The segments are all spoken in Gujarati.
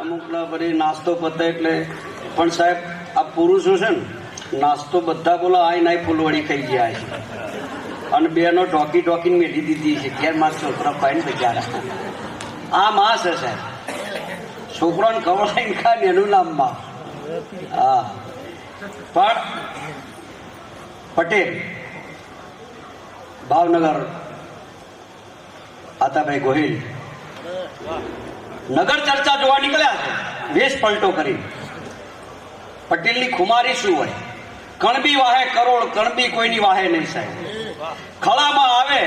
અમુક ના ફરી નાસ્તો પતે એટલે પણ સાહેબ, આ પુરુષો છે ને, નાસ્તો બધા બોલો આઈ નાઈ ફૂલવડી ખાઈ ગયા છે. અને બેનો ટોકી ટોકીને મેળી દીધી છે. ઘેર માર છોકરા ખાઈને બજારા આ માસ છે સાહેબ. છોકરાને ખવડાવીને ખાય એનું નામમાં. હા. પણ પટેલ, ભાવનગર, આતાભાઈ ગોહિલ નગર ચર્ચા જોવા નીકળ્યા છે. વેશ પલટો કરી. પટેલની ખુમારી શું હોય? કણબી વાહે કરોડ, કણબી કોઈની વાહે નહીં સાહેબ. ખળામાં આવે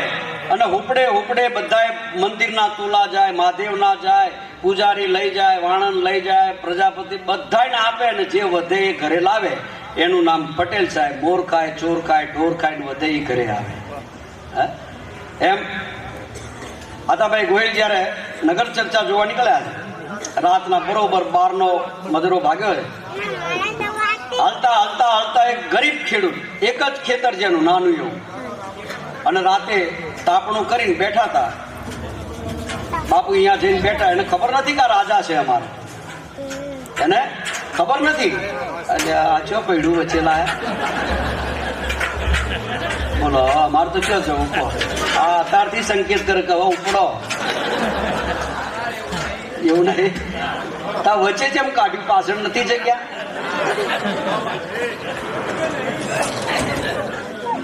અને હુપડે હુપડે બધાએ મંદિરના તુલા જાય, મહાદેવના જાય, પૂજારી લઈ જાય વાણંદ લઈ જાય, પ્રજાપતિ બધાને આપે અને જે વધે એ ઘરે લાવે. એનું નામ પટેલ સાહેબ. બોર ખાય, ચોર ખાય, ઢોર ખાય ને વધે એ ઘરે આવે? એમ? આતાભાઈ ગોહિલ જ્યારે નગર ચર્ચા જોવા નીકળ્યા છે. રાતના બરોબર બારનો મજરો ભાગ્યો છે. હાલતા હાલતા હાલતા એક ગરીબ ખેડૂત, એક જ ખેતર જેનું નાનું એવું. અને રાતે તાપણું કરીને બેઠા હતા. બાપુ અહીંયા જઈને બેઠા, એને ખબર નથી કે રાજા છે અમારે. એને ખબર નથી. એટલે આ ચો પડ્યું વચ્ચે લાયા. બોલો અમારે તો ક્યાં જવું ઉપર આ અત્યારથી સંકેત કરે કે ઉપડો. એવું નહીં. તા વચ્ચે જેમ કાઢ્યું, પાછળ નથી જગ્યા.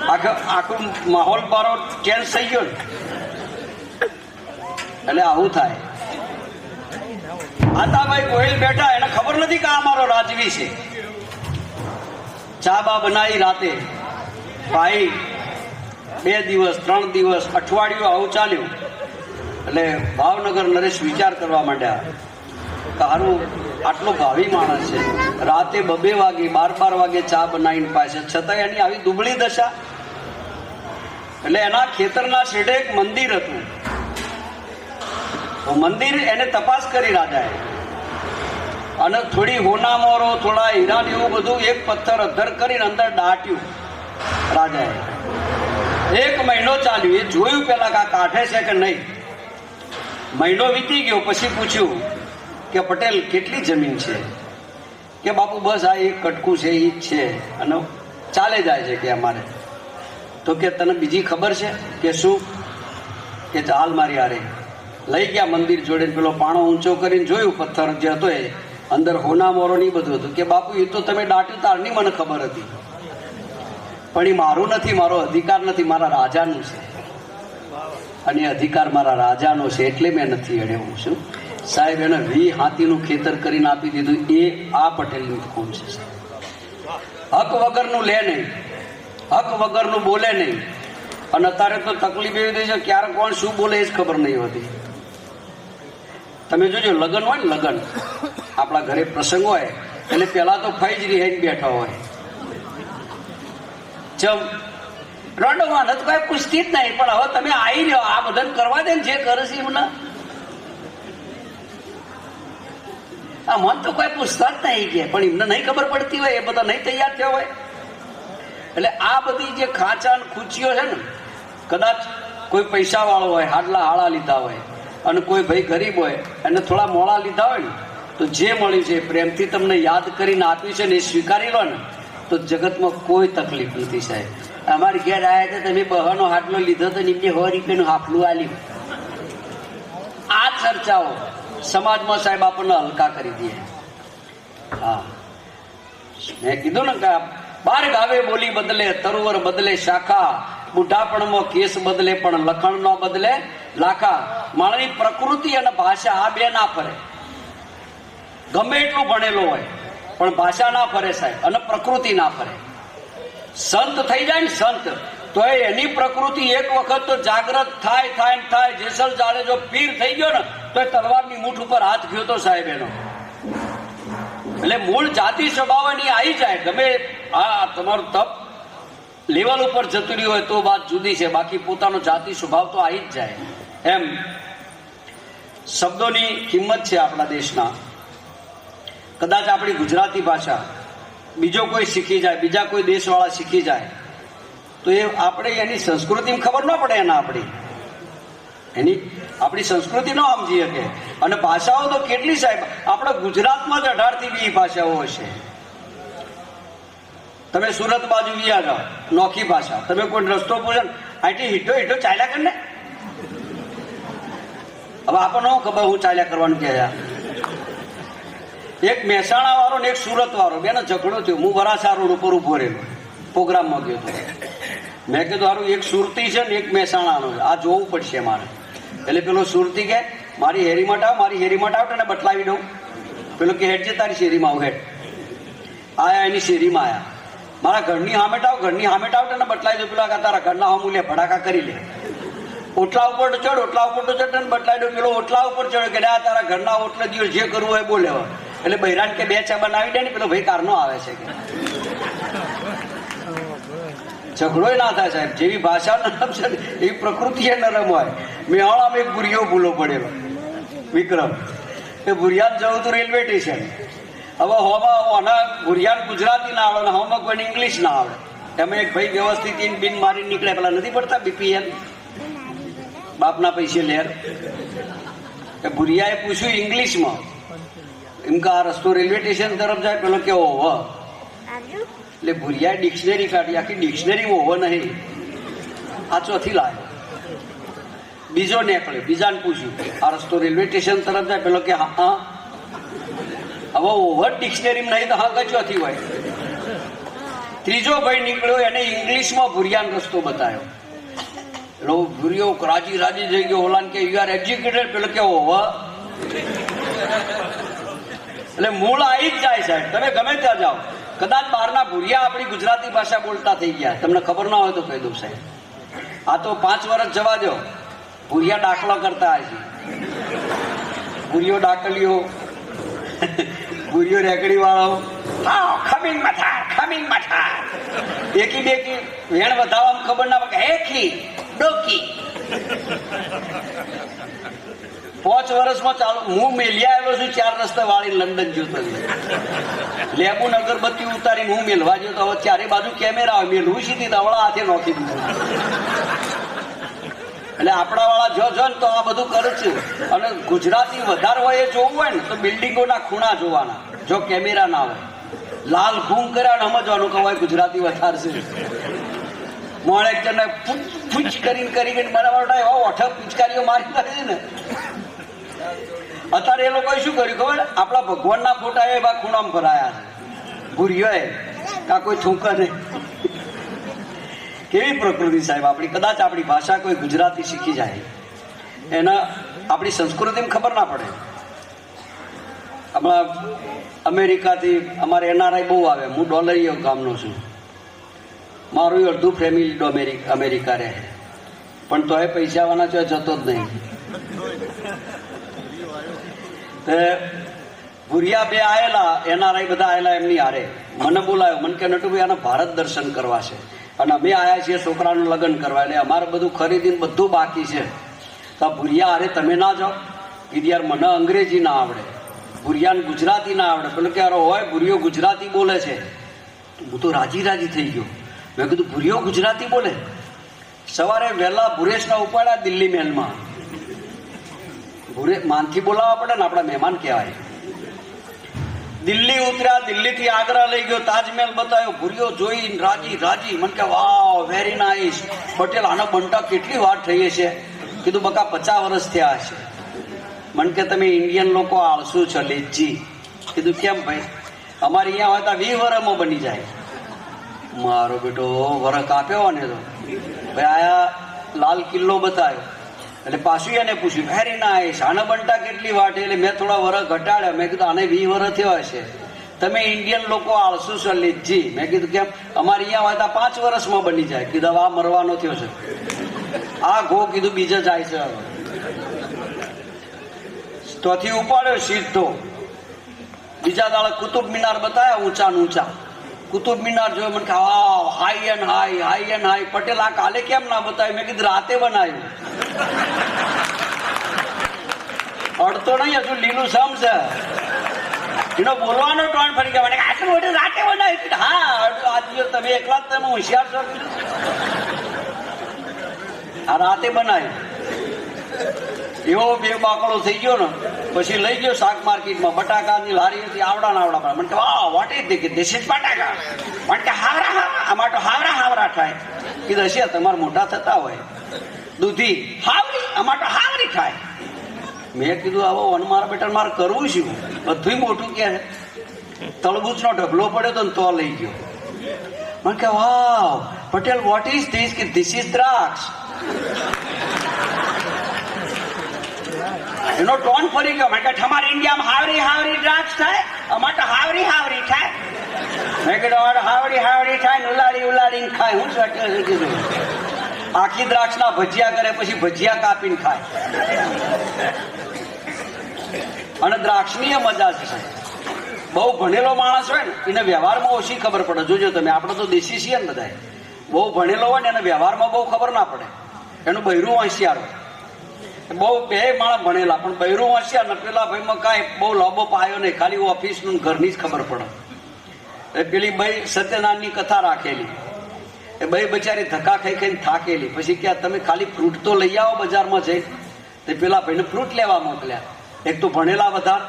આખો, આખું માહોલ બારો ચેન્જ થઈ ગયો એટલે આવું થાય. આતાભાઈ ગોહિલ બેઠા, એને ખબર નથી કે આ મારો રાજવી છે. ચા બા બનાવી રાતે. ભાઈ, બે દિવસ, ત્રણ દિવસ અઠવાડિયું આવું ચાલ્યું. એટલે ભાવનગર નરેશ વિચાર કરવા માંડ્યા, તારું આટલો ભાવી માણસ છે. રાતે બબે વાગે, બાર બાર વાગે ચા બનાવીને પાસે છતાં એની આવી દુબળી દશા. એટલે એના ખેતરના છેડે એક મંદિર હતું. મંદિર એને તપાસ કરી રાજાએ. અને થોડી હોનામોરો, થોડા હીરા એવું બધું એક પથ્થર અધર કરીને અંદર દાટ્યું રાજાએ. એક મહિનો ચાલ્યું. એ જોયું પેલા કાંઠે છે કે નહીં? મહિનો વીતી ગયો, પછી પૂછ્યું કે પટેલ, કેટલી જમીન છે? કે બાપુ, બસ આ એક કટકું છે એ જ છે. અને ચાલે જાય છે કે અમારે. તો કે તને બીજી ખબર છે? કે શું? કે ચાલ મારી હારે. લઈ ગયા મંદિર જોડે પેલો પાણો ઊંચો કરીને જોયું, પથ્થર જે હતો એ. અંદર હોના મોરો નહીં બધું હતું. કે બાપુ એ તો તમે દાટ્યું તારની મને ખબર હતી. પણ એ મારું નથી, મારો અધિકાર નથી, મારા રાજાનું છે. અને અધિકાર મારા રાજાનો છે એટલે મેં નથી અડ્યો શું? સાહેબ, એને વી હાથીનું ખેતર કરીને આપી દીધું, એ આ પટેલનું ખૂન છે હક વગરનું લે નહીં, હક વગરનું બોલે નહીં. અને અત્યારે તો તકલીફ એવી થઈ છે, ક્યારે કોણ શું બોલે એ જ ખબર નહીં હોતી. તમે જોજો, લગ્ન હોય ને લગ્ન, આપણા ઘરે પ્રસંગ હોય, એટલે પેલા તો ફઈ જ રિહાઈને બેઠા હોય. ચમ રડવા નથી, કોઈ પૂછતી જ નહીં. પણ હવે તમે આવી રહ્યો, આ બધાને કરવા દે ને જે કરે છે એમને. આ મન તો કોઈ પૂછતા જ નહીં કે, પણ એમને નહીં ખબર પડતી હોય, એ બધા નહીં તૈયાર થયા હોય. એટલે આ બધી જે ખાંચા ખૂચીઓ છે ને, કદાચ કોઈ પૈસા વાળો હોય, હાડલા હાળા લીધા હોય, અને કોઈ ભાઈ ગરીબ હોય અને થોડા મોળા લીધા હોય ને, તો જે મળ્યું છે પ્રેમથી તમને યાદ કરીને આપ્યું છે ને એ સ્વીકારી લો ને, તો જગતમાં કોઈ તકલીફ નથી સાહેબ. અમારી ઘેર આવ્યા તો તમે બહાનો હાટલો લીધો તો ને એમને સો રૂપિયાનું હાફલું આલ્યું. આ ચર્ચાઓ સમાજમાં સાહેબ આપણને હલકા કરી દે. હા. મેં કીધું ને કે બાર ગાવે બોલી બદલે, તરુવર બદલે, શાખા, બુઢાપણમાં કેસ બદલે, પણ લખણ ન બદલે, લાખા માણસની પ્રકૃતિ અને ભાષા આ બે ના ફરે. ગમે એટલું ભણેલો હોય, પણ ભાષા ના ફરે સાહેબ, અને પ્રકૃતિ ના ફરે. સંત થઈ જાય ને સંત, તો એની પ્રકૃતિ એક વખત તો જાગ્રત થાય થાય થાય. જેસલ જાડે જો પીર થઈ ગયો ને, તો એ તલવારની મૂઠ ઉપર હાથ ગયો તો સાહેબ એનો. એટલે મૂળ જાતિ સ્વભાવ એની આવી જાય. ગમે આ તમારું તપ લેવલ ઉપર જતું રહ્યું હોય તો વાત જુદી છે. બાકી પોતાનો જાતિ સ્વભાવ તો આવી જ જાય. એમ શબ્દોની કિંમત છે આપણા દેશના. કદાચ આપણી ગુજરાતી ભાષા બીજો કોઈ શીખી જાય, બીજા કોઈ દેશવાળા શીખી જાય, તો એ આપણે એની સંસ્કૃતિ ખબર ન પડે એના આપણી. એની આપણી સંસ્કૃતિ ન સમજી શકે. અને ભાષાઓ તો કેટલી સાહેબ, આપણા ગુજરાતમાં જ અઢારથી બી વીસ ભાષાઓ હશે. તમે સુરત બાજુ ગયા જાઓ નોખી ભાષા. તમે કોઈ રસ્તો પૂછો આટલી હીટો હીટો ચાલ્યા કર ને. હવે આપણને ખબર હું ચાલ્યા કરવાનું કે છે? એક મહેસાણા વાળો ને એક સુરત વાળો બેનો ઝઘડો થયો. હું વરાછા રોડ ઉપર ઊભો રહેલો. પ્રોગ્રામમાં ગયો મેં કીધું, હારું, એક સુરતી છે ને એક મહેસાણાનો આ જોવું પડશે મારે. એટલે પેલો સુરતી કે, મારી હેરીમાં આવ, મારી હેરીમાં આવ તને બતલાવી દઉં. પેલો કે, હેડ છે તારી શેરીમાં આવું, હેડ. આયા એની શેરીમાં આયા. મારા ઘરની હામેટ આવ, ઘરની હામેટ આવ તને બટલાવી દઉં. પેલા તારા ઘરના હમું લે, ભડાકા કરી લે. ઓટલા ઉપર ચડ ઓટલા ઉપર તો ચડ તને બટલાવી દઉં. પેલો ઓટલા ઉપર ચડ કે આ તારા ઘરના ઓટલે દિવસ જે કરવું હોય બોલે. એટલે બૈરાટ કે બે ચા બનાવી દે ને પેલો ભાઈ કારનો આવે છે કે. ઝઘડો ના થાય સાહેબ, જેવી ભાષા નરમ છે એવી પ્રકૃતિ નરમ હોય. મેહોણામાં એક બુરિયો ભૂલો પડેલો. વિક્રમ. એ ભૂરિયાન જવું હતું રેલવે સ્ટેશન. હવે હોમાં આના ભૂરિયાન ગુજરાતી ના આવડે ને હોમાં કોઈને ઇંગ્લિશ ના આવડે એમાં એક ભાઈ વ્યવસ્થિત બિન મારી નીકળે, પેલા નથી પડતા બીપીએલ બાપના પૈસે લેર. એ ભુરિયાએ પૂછ્યું ઇંગ્લિશમાં. એમ કે આ રસ્તો રેલવે સ્ટેશન તરફ જાય પેલો કેવો હોવ? એટલે ભૂરિયા ડિક્શનરી કાઢી આખી ડિક્શનરી હોવો નહીં. આ ચોથી લાવ્યો બીજો નીકળ્યો બીજાને પૂછ્યું. આ રસ્તો રેલવે સ્ટેશન તરફ જાય પેલો કે હા હા. હવે ઓવર ડિક્શનરી નહીં તો હા કે ચોથી હોય. ત્રીજો ભાઈ નીકળ્યો એને ઇંગ્લિશમાં ભુરિયાન રસ્તો બતાવ્યો. એટલે ભૂરિયો રાજી રાજી થઈ ગયો ઓલાન કે યુ આર એજ્યુકેટેડ પેલો કે ઓવર એટલે મૂળ આવી જ જાય સાહેબ. તમે ગમે ત્યાં જાઓ. કદાચ બહારના ભૂરિયા આપણી ગુજરાતી ભાષા બોલતા થઈ ગયા. તમને ખબર ના હોય તો કહી દઉં સાહેબ. આ તો પાંચ વર્ષ જવા દો ભૂરિયા દાખલા કરતા હશે ભૂરિયો ડાકલીઓ ભૂરિયો રેકડી વાળો હા, ખમીન મથા ખમીન મથા એકી બેકી વેણ વધારવામાં ખબર ના પડે. હેખી ડોકી. પાંચ વર્ષમાં ચાલુ હું મેલિયા આવ્યો છું, ચાર રસ્તા વાળી લંડન જોતો લેબુ અગરબત્તી ઉતારી હું મેલવા જોતો હવે ચારે બાજુ કેમેરા આવે મેલવું સીધી દવડા હાથે નોખી એટલે આપણા વાળા જો જો તો આ બધું કરે છે. અને ગુજરાતી વધારે હોય એ જોવું હોય ને તો બિલ્ડિંગોના ખૂણા જોવાના, જો કેમેરા ના હોય. લાલ ઘૂમ કર્યા સમજવાનું કે ગુજરાતી વધારે છે. મોણે જણને પૂછ કરીને કરીને બરાબર એવા ઓઠક પિચકારીઓ મારી નાખે ને. અત્યારે એ લોકોએ શું કર્યું ખબર? આપણા ભગવાનના ફોટા એવા ખૂણામાં ભરાયા છે. એ કા કોઈ છોકર નહીં. કેવી પ્રકૃતિ સાહેબ આપણી? કદાચ આપણી ભાષા કોઈ ગુજરાતી શીખી જાય. એના આપણી સંસ્કૃતિમાં ખબર ના પડે. હમણાં અમેરિકાથી અમારે એનઆરઆઈ બહુ આવે. હું ડોલરીયો ગામનો છું. મારું અડધું ફેમિલી અમેરિકા રહે. પણ તોય પૈસાવાના જો જતો જ નહીં. તે ભુરિયા બે આવેલા એનઆરઆઈ બધા આવેલા એમની હારે. મને બોલાયો, મને કે, નટુભાઈ, આના ભારત દર્શન કરવા છે. અને અમે આવ્યા છીએ છોકરાનું લગ્ન કરવા, એટલે અમારે બધું ખરીદીને બધું બાકી છે. તો ભુરિયા હારે તમે ના જાઓ. કીધી યાર મને અંગ્રેજી ના આવડે. ભુરિયાને ગુજરાતી ના આવડે. પેલો કે હોય ભુરિયો ગુજરાતી બોલે છે. હું તો રાજી રાજી થઈ ગયો. મેં કીધું, ભુરિયો ગુજરાતી બોલે? સવારે વહેલા ભુરેશના ઉપાડ્યા દિલ્હી મહેલમાં. ભુરે માનથી બોલાવવા પડે ને આપણા મહેમાન કહેવાય. દિલ્હી ઉતર્યા, દિલ્હીથી આગ્રા લઈ ગયો, તાજમહેલ બતાવ્યો ભૂરિયો જોઈ, રાજી રાજી. મને કે, વાવ વેરી નાઇસ પટેલ, આનો બંટા કેટલી વાર થઈ છે? કીધું, બકા, પચાસ વર્ષ થયા હશે મને કે, તમે ઇન્ડિયન લોકો આળસુ છો લેજી કીધું, કેમ ભાઈ? અમારે અહીંયા હોય તો વી વરમાં બની જાય. મારો બેટો, વરખ આપ્યો ને તો. ભાઈ, આયા લાલ કિલ્લો બતાવ્યો. એટલે પાછું એને પૂછ્યું વેરી નાઇસ આને બંટા કેટલી વાટે એટલે મેં થોડા વરસ ઘટાડ્યા. મેં કીધું, આને વી વરસ થયો હશે. તમે ઇન્ડિયન લોકો આળસુ છો લીજી મેં કીધું, કેમ? અમારે અહીંયા હોય તો પાંચ વર્ષમાં બની જાય. કીધું આ મરવાનો થયો છે. આ ઘો કીધું, બીજે જાય છે તોથી ઉપાડ્યો સીધો. બીજા દાડે કુતુબ મિનાર બતાવ્યા ઊંચા ઊંચા. કુતુબ મિનાર જોયો, મને wow high and high high and high. Patel, આ કાલે કેમ ના બતાવ્યું? મેં કીધું, રાતે બનાવ્યું. અડતો નહીં, હજુ લીલું સમ છે. એનો બોલવાનો ટોન ફરી ગયા. મને આટલું મોટું રાતે બનાવ્યું? હા, અડધું આજે તમે એકલા જ તમે હોશિયાર છો. આ રાતે બનાવ્યું. એવો બે બાકડો થઈ ગયો ને, પછી લઈ ગયો શાક માર્કેટમાં, બટાકાની લારી હતી આવડા ના આવડા મને કે, વાહ વોટ ઇઝ ધીસ ઇઝ બટાકા. મને કે, હાવરા હાવરા. આમાં તો હાવરા હાવરા થાય. કીધું, હશે, તમારે મોટા થતા હોય. દૂધી, હાવરી? આમાં તો હાવરી થાય. મેં કીધું, આવો વન માર બેટર મારે કરવું શું બધું મોટું કે તળબૂચનો ઢગલો પડ્યો તો ને તો લઈ ગયો. મને કે, wow, Patel what is this કે ધીસ ઇઝ દ્રાક્ષ. એનો ટોન ફરી ગયો મેં કે તમારે ઇન્ડિયામાં હાવરી હાવરી દ્રાક્ષ થાય, અમારે તો હાવરી હાવરી થાય. મેં કીધું, અમારે હાવરી હાવરી થાય ને ઉલાડી ઉલાડીને ખાય. હું શું કીધું? આખી દ્રાક્ષના ભજીયા કરે, પછી ભજીયા કાપીને ખાય. અને દ્રાક્ષની મજા છે. બહુ ભણેલો માણસ હોય ને, એને વ્યવહારમાં ઓછી ખબર પડે. જોજો તમે, આપણે તો દેશી છીએ ને બધા બહુ ભણેલો હોય ને, એને વ્યવહારમાં બહુ ખબર ના પડે. એનું બહેરું હોશિયાર હોય. બહુ બે માણસ ભણેલા, પણ બૈરું વાંચ્યા ને પેલા ભાઈમાં કાંઈ બહુ લાંબો પાયો નહીં. ખાલી ઓફિસનું ઘરની જ ખબર પડે. એ પેલી ભાઈ સત્યનારાયણની કથા રાખેલી. એ ભાઈ બચારી ધક્કા ખાઈ ખાઈને થાકેલી. પછી કે તમે ખાલી ફ્રૂટ તો લઈ આવો બજારમાં જઈ તે પેલા ભાઈને ફ્રૂટ લેવા મોકલ્યા. એક તો ભણેલા બધા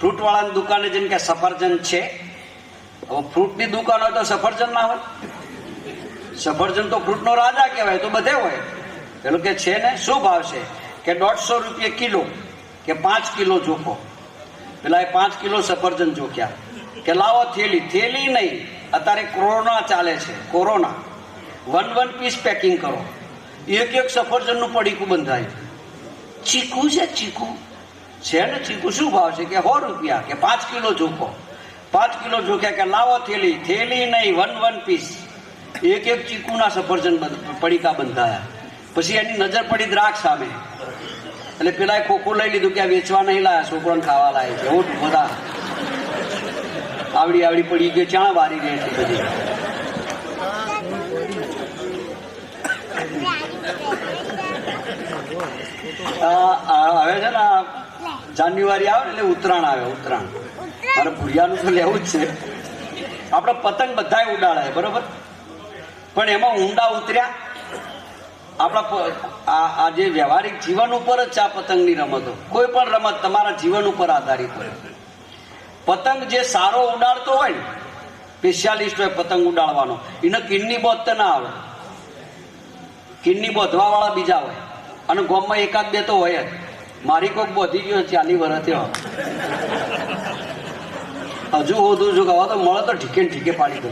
ફ્રૂટવાળાની દુકાને જેમ કે સફરજન છે. હવે ફ્રૂટની દુકાન હોય તો સફરજન ના હોય. સફરજન તો ફ્રૂટનો રાજા કહેવાય, તો બધે હોય. પેલું કે છે ને, શું ભાવ છે? કે દોઢસો રૂપિયા કિલો, કે પાંચ કિલો જોખો. પેલા એ પાંચ કિલો સફરજન જોખ્યા. કે લાવો થેલી. થેલી નહીં, અત્યારે કોરોના ચાલે છે, corona. One one piece packing કરો. એક એક સફરજનનું પડીકું બંધાય. ચીકુ છે ચીકુ. છે ને ચીકુ. શું ભાવ છે? કે સો રૂપિયા, કે પાંચ કિલો જોખો. પાંચ કિલો જોખ્યા કે લાવો થેલી. થેલી નહીં, વન વન પીસ. એક એક ચીકુના સફરજન પડીકા બંધાયા. પછી એની નજર પડી દ્રાક્ષ સામે. એટલે પેલા ખોખું લઈ લીધું કે આ વેચવા નહીં લાયા, છોકરાને ખાવા લાય છે. એવું બધા. આવડી આવડી પડી ગઈ ચાણ વારી ગઈ છે બધી. હવે છે ને જાન્યુઆરી આવે એટલે ઉત્તરાયણ આવે, ઉત્તરાયણ. મારે ભૂરિયાનું તો લેવું જ છે. આપણે પતંગ બધાય ઉડાડાય, બરોબર? પણ એમાં ઊંડા ઉતર્યા. આપણા આ જે વ્યવહારિક જીવન ઉપર જ ચા પતંગની રમતો. કોઈ પણ રમત તમારા જીવન ઉપર આધારિત હોય. પતંગ જે સારો ઉડાડતો હોય ને સ્પેશિયાલિસ્ટ હોય પતંગ ઉડાડવાનો, એને કિડની બોધ ના આવે. કિડની બોધવા વાળા બીજા હોય. અને ગોમમાં એકાદ બે તો હોય જ. મારી કોક બોધી ગયો ચાલી વરતે હજુ હોધું છું કહો તો મળે તો ઠીકે ઠીકે પાડી દો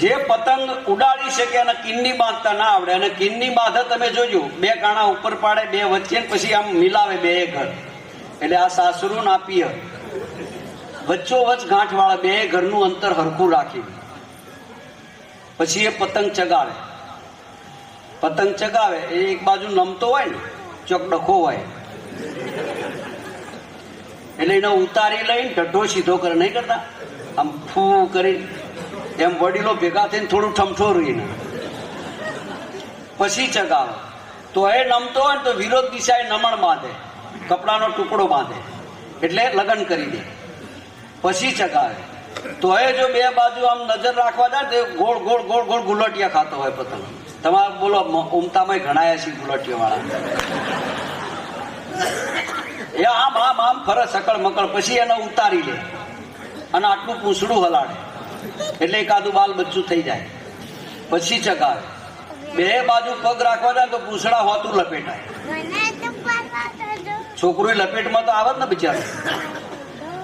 જે પતંગ ઉડાડી શકે અને કિન્ની બાંધતા ના આવડે અને કિન્ની બાંધે તમે જોજો, બે કાણા ઉપર પાડે, બે વચ્ચે પછી આમ મિલાવે બે ઘર. એટલે આ સાસરું ના પિય વચ્ચો વચ ગાંઠ વાળા બે ઘરનું અંતર હરખું રાખી. પછી એ પતંગ ચગાવે. પતંગ ચગાવે, એ એક બાજુ નમતો હોય ને, ચોક ડખો હોય. એટલે એને ઉતારી લઈને ઢઢો સીધો કરે, નહીં કરતા? આમ ફૂ કરી એમ વડીલો ભેગા થઈને થોડું ઠમઠોરીને પછી ચગાવે. તો એ નમતો હોય તો વિરોધ દિશાએ નમણ બાંધે. કપડાનો ટુકડો બાંધે. એટલે લગ્ન કરી દે. પછી ચગાવે. તો એ જો બે બાજુ આમ નજર રાખવા જાય તો ગોળ ગોળ ગોળ ગોળ ગુલટિયા ખાતો હોય પતંગ. તમારે બોલો ઉમતામાં ઘણાયા છે ગુલટિયા વાળા એ આમ આમ આમ ફરે સકળ મકળ. પછી એને ઉતારી લે. અને આટલું પૂંછડું હલાડે. એટલે એકાદું બાલ બચ્ચું થઈ જાય. પછી ચગાવે. બે બાજુ પગ રાખવા જાય તો પૂછડા હોતું લપેટાય. છોકરું લપેટમાં તો આવે જ ને બિચારું.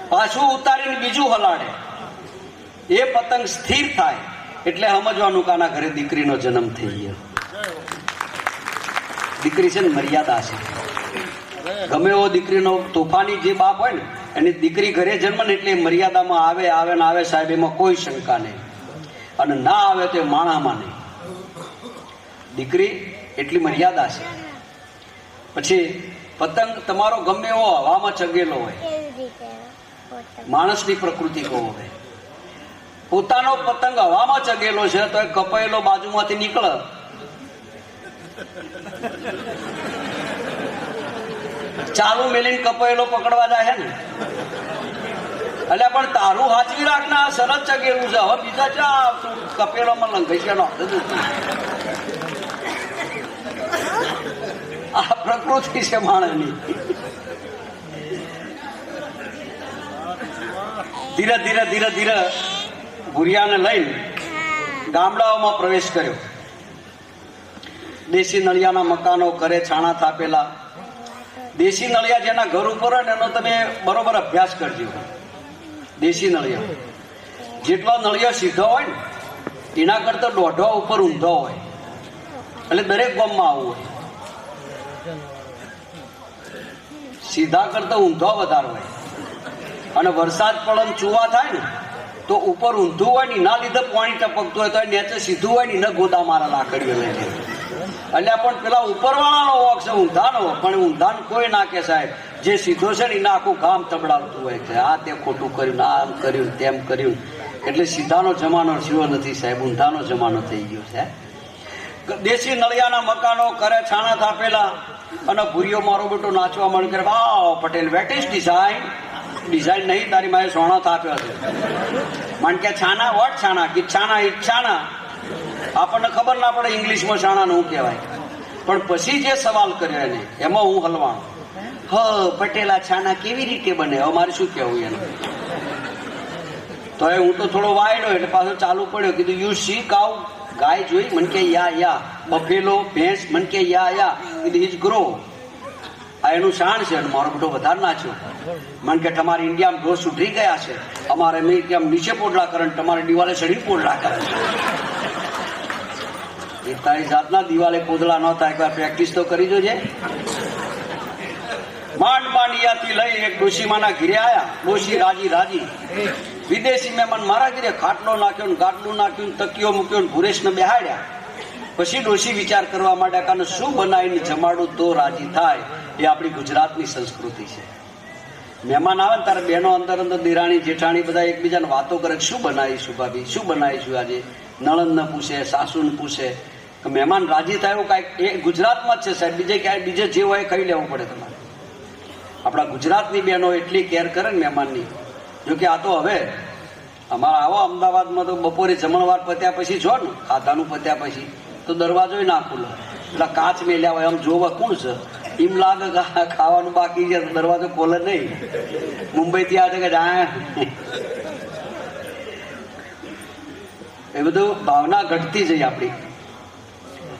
પાછું ઉતારીને બીજું હલાડે. એ પતંગ સ્થિર થાય. એટલે સમજવાનું કે આના ઘરે દીકરીનો જન્મ થઈ ગયો. દીકરી છે ને મર્યાદા છે. ગમે એવો દીકરીનો તોફાની જે બાપ હોય ને, એની દીકરી ઘરે જન્મ ને એટલે મર્યાદામાં આવે આવે ને આવે સાહેબ, એમાં કોઈ શંકા નહીં. અને ના આવે તો માણામાં નહીં. દીકરી એટલી મર્યાદા છે. પછી પતંગ તમારો ગમે એવો હવામાં ચગેલો હોય, માણસની પ્રકૃતિ કહો હોય. પોતાનો પતંગ હવામાં ચગેલો છે તો એ કપાયેલો બાજુમાંથી નીકળે. ચાલુ મેલીને કપોયેલો પકડવા જાય ને. એટલે પણ તારું હાચવી રાખના, સરસ ચગેલું છે. હવે બીજા ચા કપેલોમાં લંઘઈ છે નો. આ પ્રકૃતિ છે માણસની. ધીરે ધીરે ધીરે ધીરે ભૂરિયાને લઈને ગામડાઓમાં પ્રવેશ કર્યો. દેશી નળિયાના મકાનો, ઘરે છાણા થાપેલા દેશી નળિયા જેના ઘર ઉપર હોય ને એનો તમે બરોબર અભ્યાસ કરજો. દેશી નળિયા. જેટલો નળિયો સીધો હોય ને, એના કરતા દોઢો ઉપર ઊંધો હોય. એટલે દરેક ગામમાં આવું હોય. સીધા કરતા ઊંધો વધારે હોય. અને વરસાદ પડે ચૂવા થાય ને, તો ઉપર ઊંધું હોય ને, એના લીધે પાણી ટપકતું હોય તો નીચે સીધું હોય ને, એને ગોદા મારા લાકડીઓ લઈને એટલે પણ પેલા ઉપરવાળાનો વોક છે, ઊંધાનો. પણ ઊંધાન કોઈ નાખે સાહેબ. જે સીધો છે ને, એને આખું ગામ તબડાવતું હોય છે. આ તે ખોટું કર્યું આમ કર્યું તેમ કર્યું એટલે સીધાનો જમાનો થયો નથી સાહેબ. ઊંધાનો જમાનો થઈ ગયો છે. દેશી નળિયાના મકાનો કરે છાણા થાપેલા અને ભૂરીઓ મારો બેટો નાચવા મળ કરે. Wow Patel wet design design નહીં, તારી મારે સોણા થાપ્યો છે. માણ કે છાના વોટ છાના? કે છાના ઈચ્છાના છાના? આપણને ખબર ના પડે ઇંગ્લિશમાં છાના નું કહેવાય. પણ પછી જે સવાલ કર્યો એને, એમાં હું હલવાણ. હ, પટેલા છાના કેવી રીતે બને? અમારે શું કહેવું એને? તો એ હું તો થોડો વાયડો એટલે પાછો ચાલુ પડ્યો, કીધું યુ સી કાઉ ગાય જોઈ? મન કે યા યા બફેલો, ભેંસ, મન કે યા યા કીધું ઇઝ ગ્રો આ એનું શાણ છે, અને મારો બધો વધારે નાચ્યો. મન કે, તમારે ઇન્ડિયામાં ઢોસ ઉઠી ગયા છે. અમારે મેં કેમ નીચે પોડલા કરે તમારે દિવાલે ચડી પોડલા કરે એ તારી જાતના દિવાલે કોદલા નહોતા એકવાર પ્રેક્ટિસ તો કરી જોજે. માંડ માંડિયાથી લઈ એક ડોશીમાના ઘીરે આવ્યા ડોશી રાજી રાજી. વિદેશી મહેમાન મારા ઘીરે ખાટલો નાખ્યો ને ગાટલું નાખ્યું ને તકીઓ મૂક્યો ને ભુરેશને બેહાડ્યા. પછી ડોશી વિચાર કરવા માંડ્યા કારણ શું બનાવીને જમાડું તો રાજી થાય. એ આપણી ગુજરાતની સંસ્કૃતિ છે. મહેમાન આવે ને તારે બહેનો અંદર અંદર દિરાણી, જેઠાણી બધા એકબીજાને વાતો કરે શું બનાવીશું ભાભી? શું બનાવીશું આજે? નણંદને પૂછે, સાસુને પૂછે. કે મહેમાન રાજી થાય કાંઈક, એ ગુજરાતમાં જ છે સાહેબ. બીજે ક્યાંય, બીજે જે હોય ખાઈ લેવું પડે તમારે. આપણા ગુજરાતની બહેનો એટલી કેર કરે ને મહેમાનની. જોકે આ તો હવે, અમારા આવો અમદાવાદમાં તો બપોરે જમણવાર પત્યા પછી છો ને ખાતાનું પત્યા પછી, તો દરવાજો ના ખુલે. એટલે કાચ મેલ્યા હોય, આમ જોવા કોણ છે? એમ લાગે ખાવાનું બાકી છે દરવાજો ખોલે નહીં. મુંબઈથી આ છે કે જા એ બધું ભાવના ઘટતી જઈ આપણી.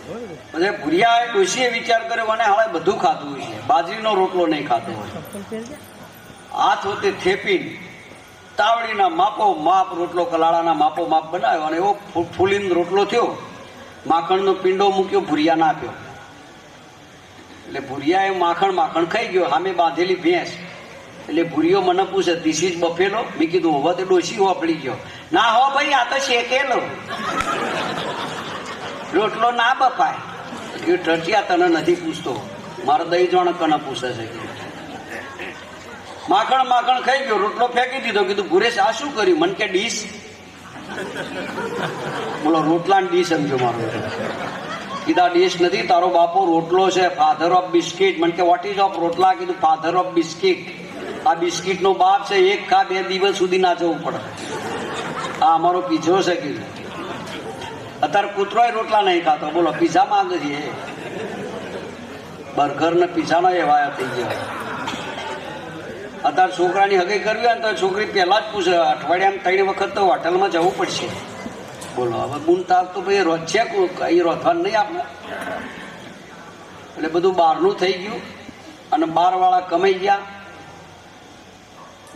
પછી ભૂરિયા ડોશીએ વિચાર કર્યો અને હવે બધું ખાતું હોય છે. બાજરીનો રોટલો નહીં ખાતો હોય. હાથ હોતે થેપી તાવડીના માપો માપ, રોટલો કલાળાના માપો માપ બનાવ્યો અને એવો ફૂલીને રોટલો થયો. માખણનો પિંડો મૂક્યો, ભૂરિયા નાખ્યો. એટલે ભૂરિયાએ માખણ માખણ ખાઈ ગયો સામે બાંધેલી ભેંસ. એટલે ભૂરિયો મને પૂછે ધીસ ઇઝ બફેલો મેં કીધું, હોવા તો ડોસી વાપરી ગયો. ના હો ભાઈ, આ તો શેકેલો. રોટલો ના બપાય. એ ટટિયા તને નથી પૂછતો. મારો દહીં જણ કને પૂછે છે? માખણ માખણ ખાઈ ગયો, રોટલો ફેંકી દીધો, કીધું ગુરેશ આ શું કર્યું? મન કે ડીશ. બોલો રોટલા ડીશ સમજો મારો. કીધા, ડીશ નથી, તારો બાપો રોટલો છે ફાધર ઓફ બિસ્કિટ મને કે વોટ ઇઝ ઓફ રોટલા? કીધું ફાધર ઓફ બિસ્કિટ આ બિસ્કિટ નો બાપ છે, એક કા બે દિવસ સુધી ના જવું પડે. આ અમારો પીછો છે, કીધું. અત્યારે કૂતરોય રોટલા નહીં ખાતો બોલો પીઝા માંગે છે બર્ગર ને પીઝાનો એવા થઈ ગયા. અત્યારે છોકરાની હગી કરવી હોય ને તો છોકરી પહેલા જ પૂછે, અઠવાડિયામાં ત્રણ વખત તો હોટલમાં જવું પડશે. બોલો, હવે બુન તાર તો ભાઈ રોજ છે કઈ રોથવાનું નહીં આપણે. એટલે બધું બહારનું થઈ ગયું. અને બારવાળા કમાઈ ગયા.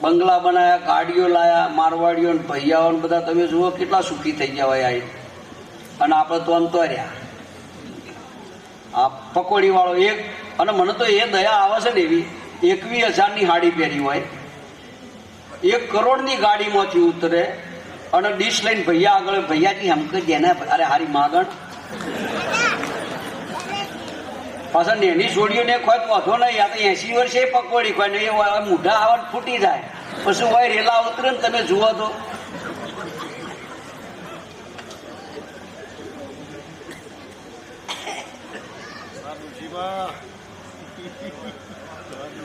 બંગલા બનાયા, ગાડીઓ લાયા, મારવાડીઓ ને ભૈયાઓ બધા, તમે જુઓ કેટલા સુખી થઈ ગયા હોય આ અને આપણે તો અંતર્યા. આ પકોડી વાળો એક, અને મને તો એ દયા આવે છે ને એવી, એકવીસ હજારની હાડી પહેરી હોય. એક કરોડની ગાડીમાંથી ઉતરે અને ડીશ લઈને ભૈયા આગળ, ભૈયાજી હમકે જેને અરે હારી માગણ. પાછા નેની છોડીઓને કોઈ વધો નહીં, આ તો એસી વર્ષે પકોડી ખોય નહીં મૂઢા આવા ફૂટી જાય. પછી હોય રેલા ઉતરે ને તમે જુઓ તો.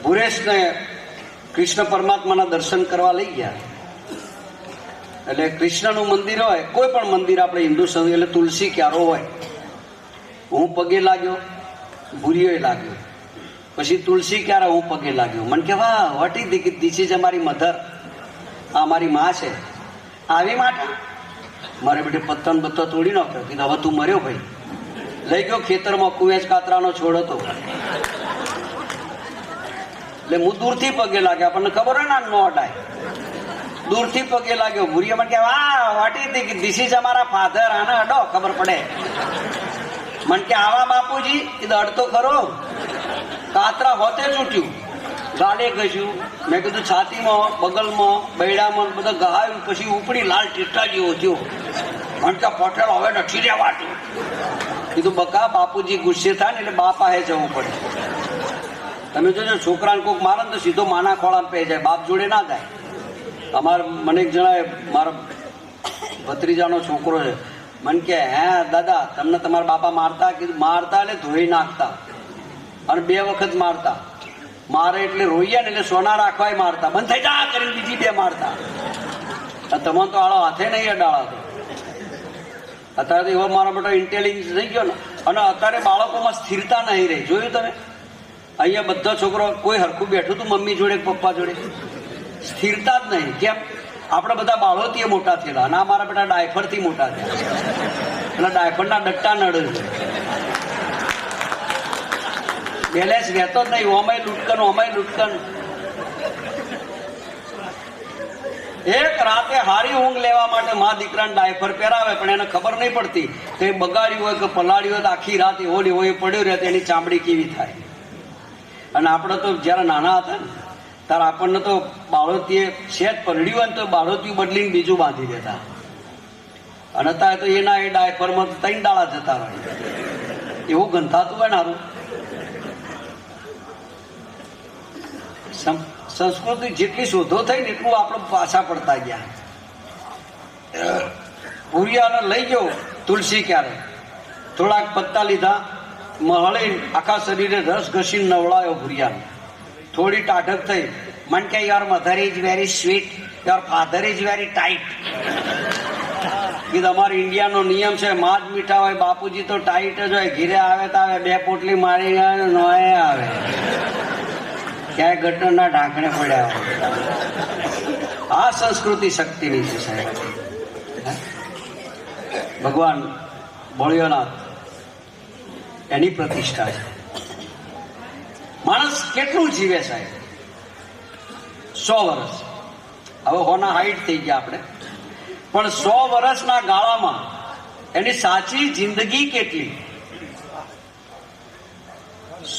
ભુરેશને કૃષ્ણ પરમાત્માના દર્શન કરવા લઈ ગયા. એટલે કૃષ્ણનું મંદિર હોય, કોઈ પણ મંદિર આપણે હિન્દુ સંઘ, એટલે તુલસી ક્યારો હોય. હું પગે લાગ્યો, ભૂરીઓએ લાગ્યો. પછી તુલસી ક્યારે, હું પગે લાગ્યો. મને કે, વાહ વોટ ઇઝ ધીસ ઇઝ અમારી મધર આ મારી માં છે. આવી માટે મારે બેટે પત્તન બત્તો તોડી નાખ્યો. કીધું, હવે તું મર્યો ભાઈ. લઈ ગયો, ખેતરમાં કુવેજ કાતરાનો છોડ હતો. એટલે હું દૂરથી પગે લાગ્યો, આપણને ખબર હોય ને નો અડાય. દૂરથી પગે લાગ્યો, ભૂરીએ મને કે વાહ હતી કે ધીસ ઇઝ અમારા ફાધર આને અડો, ખબર પડે. મને કે, આવા બાપુજી કીધું અડતો ખરો. કાતરા હોતે ચૂંટ્યું ગાડે ઘસ્યું. મેં કીધું, છાતીમાં, બગલમાં, બૈડામાં, બધા ગહાયું પછી ઉપડી લાલ ટીટા જેવો થયો. મને કે, પટેલ, હવે નથી રહેવાતું કીધું બકા બાપુજી ગુસ્સે થાય ને એટલે બાપા હે જવું પડે. તમે જોજો, છોકરાને કોક મારે ને તો સીધો માના ખોળામાં પે જાય, બાપ જોડે ના જાય. અમારે મને એક જણાએ, મારા ભત્રીજાનો છોકરો છે, મને કે હે દાદા, તમને તમારા બાપા મારતા? કીધું, મારતા એટલે ધોઈ નાખતા અને બે વખત મારતા. મારે એટલે રોઈએ ને એટલે સોના રાખવાય મારતા. બંધ થઈ જા કરીને બીજી બે મારતા. તમે તો આળો હાથે નહીં અડાળાતો અત્યારે તો એવો મારા મોટો ઇન્ટેલિજન્સ થઈ ગયો ને. અને અત્યારે બાળકોમાં સ્થિરતા નહીં રહી. જોયું તમે? અહીંયા બધા છોકરો કોઈ હરખું બેઠું હતું મમ્મી જોડે પપ્પા જોડે? સ્થિરતા જ નહીં. કેમ? આપણે બધા બાળોથી મોટા થયેલા અને આ મારા બેટા ડાયફરથી મોટા થયા એટલે ડાયફરના ડટ્ટા નડે છે. બેલેન્સ રહેતો જ નહીં. ઓમાય લૂટકન ઓમાય લૂટકન. એક રાતે હારી ઊંઘ લેવા માટે મા દીકરાને ડાયફર પહેરાવે, પણ એને ખબર નહીં પડતી કે બગાડ્યું હોય કે પલાળ્યું હોય તો આખી રાત એવો એ પડ્યો રહે એની ચામડી કેવી થાય. અને આપણે તો જ્યારે નાના હતા ને, ત્યારે આપણને તો બાળોતીએ શેત પરડ્યું હોય ને તો બાળોતિયું બદલીને બીજું બાંધી દેતા. અને અત્યારે તો એના એ ડાયફરમાં ત્રણ દાળા જતા રહે એવું ગંધાતું હોય ને હારું સં- સંસ્કૃતિ જેટલી શોધો થઈ ને એટલું આપણે પાછા પડતા ગયા. ભૂરિયાને લઈ ગયો તુલસી ક્યારે? થોડાક પત્તા લીધા, મહળી આખા શરીરે રસ ઘસી નવડાયો ભૂરિયાને થોડી ટાઢક થઈ. મન કે your mother is very sweet your father is very tight કે તમારો ઇન્ડિયાનો નિયમ છે માં જ મીઠા હોય, બાપુજી તો ટાઈટ જ હોય. ઘીરે આવે તો આવે, બે પોટલી મારી નોય આવે. ક્યાંય ગટરના ઢાંકણે પડ્યા હોય. આ સંસ્કૃતિ શક્તિની છે, સાહેબ. ભગવાન ભોળિયોનાથ એની પ્રતિષ્ઠા છે. માણસ કેટલું જીવે, સાહેબ? સો વર્ષ હવે હોના હાઈટ થઈ ગયા આપણે. પણ સો વર્ષના ગાળામાં એની સાચી જિંદગી કેટલી?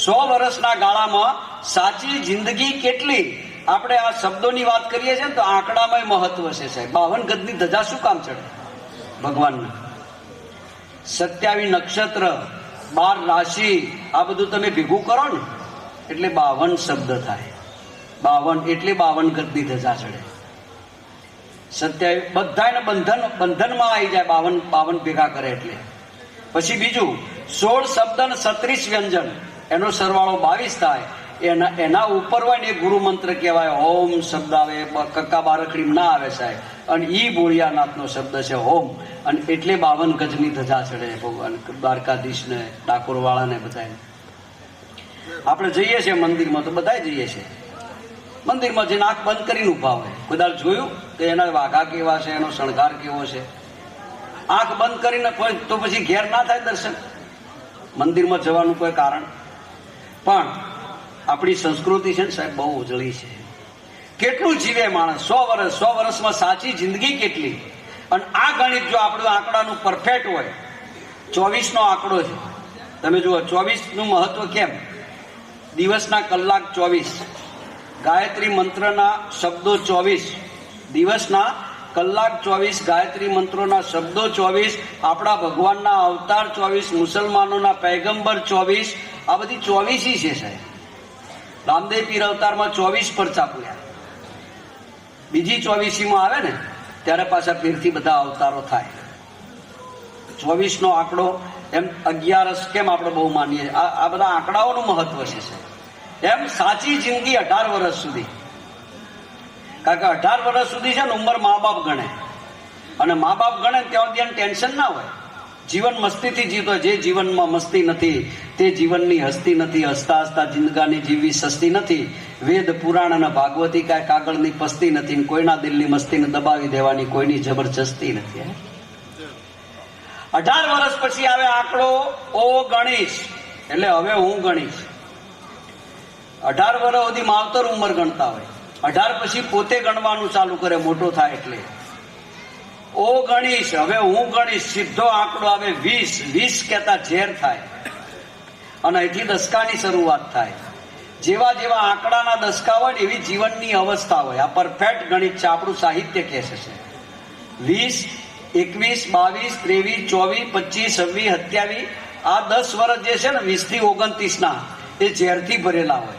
સો વર્ષના ગાળામાં સાચી જિંદગી કેટલી? આપણે આ શબ્દોની વાત કરીએ છીએ ને તો આંકડામાં મહત્વ છે, સાહેબ. બાવન ગદની ધજા શું કામ ચડે? ભગવાનને. સત્યાવી નક્ષત્ર, બાર રાશિ, આ બધું તમે ભેગું કરો ને, એટલે બાવન શબ્દ થાય. બાવન એટલે બાવન ગદની ધજા ચડે. સત્યાવી બધાને બંધન, બંધનમાં આવી જાય બાવન બાવન ભેગા કરે એટલે. પછી બીજું, સોળ શબ્દ અને સત્રીસ વ્યંજન. એનો સરવાળો બાવીસ થાય. એના એના ઉપર હોય ને એ ગુરુ મંત્ર કહેવાય હોમ શબ્દ આવે કક્કા બારકડી ના આવે સાહેબ. અને ઈ ભોળિયાનાથનો શબ્દ છે હોમ અને એટલે બાવન ગજની ધજા ચડે ભગવાન દ્વારકાધીશ ને ડાકોર વાળાને બધાને. આપણે જઈએ છીએ મંદિરમાં, તો બધા જઈએ છીએ. મંદિરમાં જઈને આંખ બંધ કરીને ઊભા હોય. બધા જોયું કે એના વાઘા કેવા છે, એનો શણગાર કેવો છે? આંખ બંધ કરીને તો પછી ઘેર ના થાય દર્શન? મંદિરમાં જવાનું કોઈ કારણ? પણ આપણી સંસ્કૃતિ છે ને સાહેબ, બહુ ઉજળી છે. કેટલું જીવે માણસ? સો વર્ષ સો વર્ષમાં સાચી જિંદગી કેટલી? અને આ ગણિત જો આપણું આંકડાનું પરફેક્ટ હોય ચોવીસ નો આંકડો છે. તમે જુઓ ચોવીસનું મહત્વ કેમ? દિવસના કલાક ચોવીસ. ગાયત્રી મંત્રના શબ્દો ચોવીસ. દિવસના કલાક ચોવીસ ગાયત્રી મંત્રોના શબ્દો ચોવીસ. આપણા ભગવાનના અવતાર ચોવીસ. મુસલમાનોના પૈગંબર ચોવીસ. આ બધી ચોવીસી છે સાહેબ. રામદેવ પીર અવતારમાં ચોવીસ પરચા પૂર્યા. બીજી ચોવીસીમાં આવે ને, ત્યારે પાછા પીરથી બધા અવતારો થાય. ચોવીસ નો આંકડો એમ અગિયારસ કેમ આપણે બહુ માનીએ? આ બધા આંકડાઓનું મહત્વ છે એમ સાચી જિંદગી અઢાર વર્ષ સુધી. કારણ કે અઢાર વર્ષ સુધી છે ને, ઉંમર મા બાપ ગણે. અને મા બાપ ગણે ત્યાં એને ટેન્શન ના હોય. જીવન મસ્તીથી જીતો જે જીવનમાં મસ્તી નથી તે જીવનની હસ્તી નથી, હસતા હસતા જિંદગાની જીવવી સસ્તી નથી. વેદ, પુરાણ અને ભાગવતી કાંઈ કાગળની પસ્તી નથી કોઈના દિલની મસ્તીને દબાવી દેવાની કોઈની જબરજસ્તી નથી અઢાર વર્ષ પછી આવે આંકડો ઓ ગણીશ. એટલે હવે હું ગણીશ. અઢાર વર્ષ સુધી માવતર ઉંમર ગણતા હોય. અઢાર પછી પોતે ગણવાનું ચાલુ કરે, મોટો થાય એટલે. ઓ ગણીશ, હવે હું ગણીશ. સીધો આંકડો આવે વીસ. વીસ કહેતા ઝેર થાય. અને અહીંથી દસકાની શરૂઆત થાય. જેવા જેવા આંકડાના દસકા હોય એવી જીવનની અવસ્થા હોય. આ પરફેક્ટ ગણિત છે. આપણું સાહિત્ય કહે છે. વીસ, એકવીસ, બાવીસ, ત્રેવીસ, ચોવીસ, પચીસ, છવ્વીસ, સત્યાવીસ, આ દસ વર્ષ જે છે ને વીસથી ઓગણત્રીસ ના એ ઝેરથી ભરેલા હોય.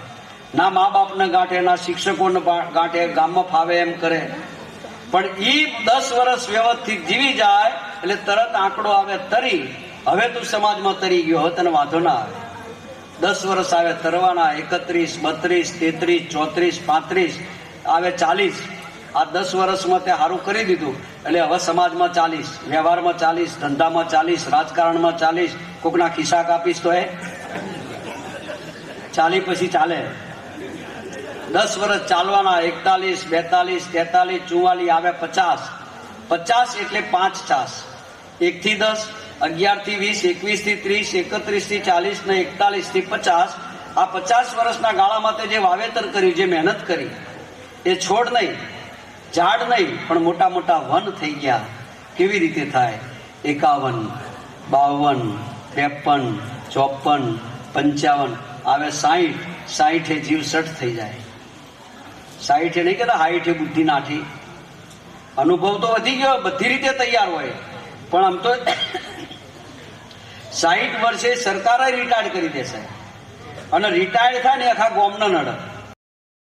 ના મા બાપને ગાંઠે, ના શિક્ષકોને ગાંઠે, ગામમાં ફાવે એમ કરે. પણ ઈ દસ વર્ષ વ્યવસ્થિત જીવી જાય, એટલે તરત આંકડો આવે તરી. હવે તું સમાજમાં તરી ગયો હવે તને વાંધો ના આવે. દસ વર્ષ આવે તરવાના, એકત્રીસ, બત્રીસ, તેત્રીસ, ચોત્રીસ, પાંત્રીસ, આવે ચાલીસ. આ દસ વર્ષમાં તે સારું કરી દીધું. એટલે હવે સમાજમાં ચાલીસ, વ્યવહારમાં ચાલીસ, ધંધામાં ચાલીસ, રાજકારણમાં ચાલીસ. કોકના ખિસ્સા કાપીશ તો એ ચાલી પછી ચાલે. દસ વર્ષ ચાલવાના, એકતાલીસ, બેતાલીસ, તેતાલીસ ચુવાલીસ આવે પચાસ. પચાસ એટલે પાંચ ચાસ. એક થી દસ અગિયારથી વીસ, એકવીસથી ત્રીસ, એકત્રીસથી ચાલીસ ને એકતાલીસથી પચાસ. આ પચાસ વર્ષના ગાળામાં તે જે વાવેતર કર્યું, જે મહેનત કરી, એ છોડ નહીં, ઝાડ નહીં, પણ મોટા મોટા વન થઈ ગયા. કેવી રીતે થાય? એકાવન, બાવન, ત્રેપન, ચોપન, પંચાવન. આવે સાહીઠ સાહીઠે જીવ સઠ થઈ જાય. સાહીઠે નહીં કહેતા, હાઈઠે બુદ્ધિ નાઠી. અનુભવ તો વધી ગયો, બધી રીતે તૈયાર હોય. પણ આમ તો સાહીઠ વર્ષે સરકારે રિટાયર્ડ કરી દેશે અને રિટાયર્ડ થાય ને આખા ગોમને નડે.